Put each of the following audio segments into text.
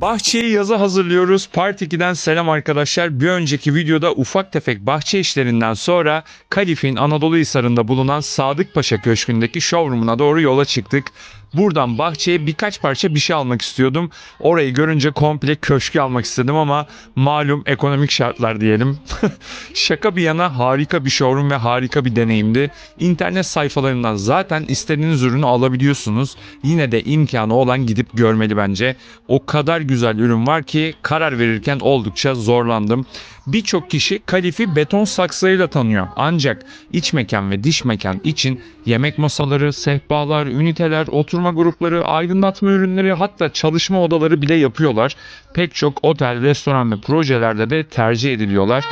Bahçeyi yaza hazırlıyoruz. Part 2'den selam arkadaşlar. Bir önceki videoda ufak tefek bahçe işlerinden sonra Kalif'in Anadolu Hisarı'nda bulunan Sadık Paşa Köşkü'ndeki showroom'una doğru yola çıktık. Buradan bahçeye birkaç parça bir şey almak istiyordum. Orayı görünce komple köşkü almak istedim ama malum ekonomik şartlar diyelim. Şaka bir yana harika bir showroom ve harika bir deneyimdi. İnternet sayfalarından zaten istediğiniz ürünü alabiliyorsunuz. Yine de imkanı olan gidip görmeli bence. O kadar güzel ürün var ki karar verirken oldukça zorlandım. Birçok kişi kalifi beton saksılarıyla tanıyor. Ancak iç mekan ve dış mekan için yemek masaları, sehpalar, üniteler, oturma grupları, aydınlatma ürünleri hatta çalışma odaları bile yapıyorlar. Pek çok otel, restoran ve projelerde de tercih ediliyorlar.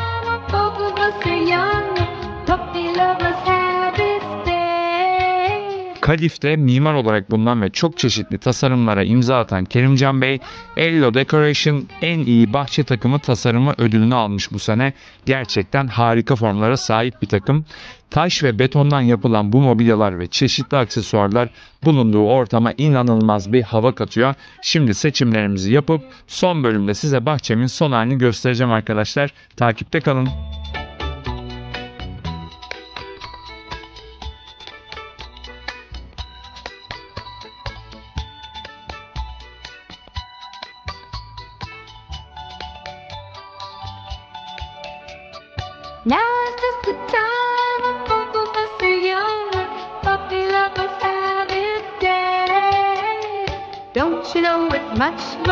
Day. Kalif'te mimar olarak bulunan ve çok çeşitli tasarımlara imza atan Kerimcan Bey, Ello Decoration en iyi bahçe takımı tasarımı ödülünü almış bu sene. Gerçekten harika formlara sahip bir takım. Taş ve betondan yapılan bu mobilyalar ve çeşitli aksesuarlar bulunduğu ortama inanılmaz bir hava katıyor. Şimdi seçimlerimizi yapıp son bölümde size bahçemin son halini göstereceğim arkadaşlar. Takipte kalın. Now's the time, Don't you know it's much more?